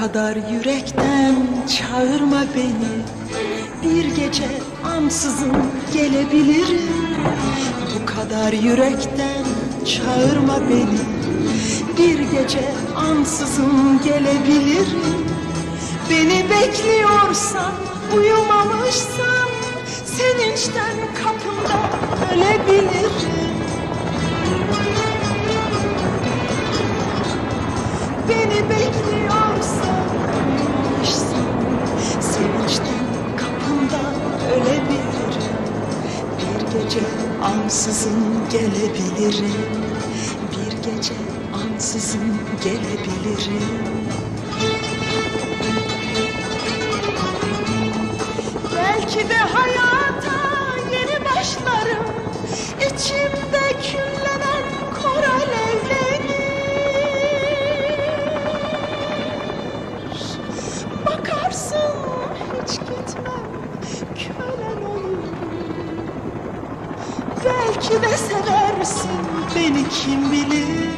kadar yürekten çağırma beni. Bir gece ansızın gelebilirim. Bu kadar yürekten çağırma beni. Bir gece ansızın gelebilirim. Beni bekliyorsan uyumamışsan Sevinçten kapında ölebilirim gece ansızın gelebilirim. Bir gece ansızın gelebilirim. Belki de hayata yeni başlarım. İçimde de seversin beni kim bilir?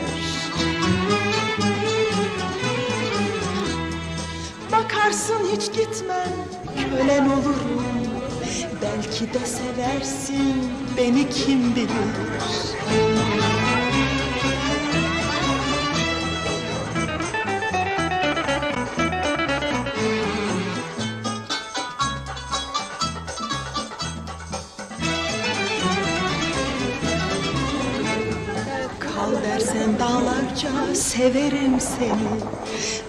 Bakarsın hiç gitmem kölen olurum. Belki de seversin beni kim bilir Kal dersen dağlarca severim seni.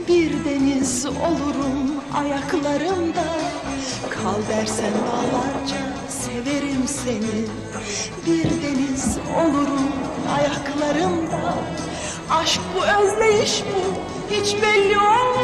Bir deniz olurum ayaklarımda. Kal dersen dağlarca severim seni. Bir deniz olurum ayaklarımda. Aşk bu özleyiş bu hiç belli olmaz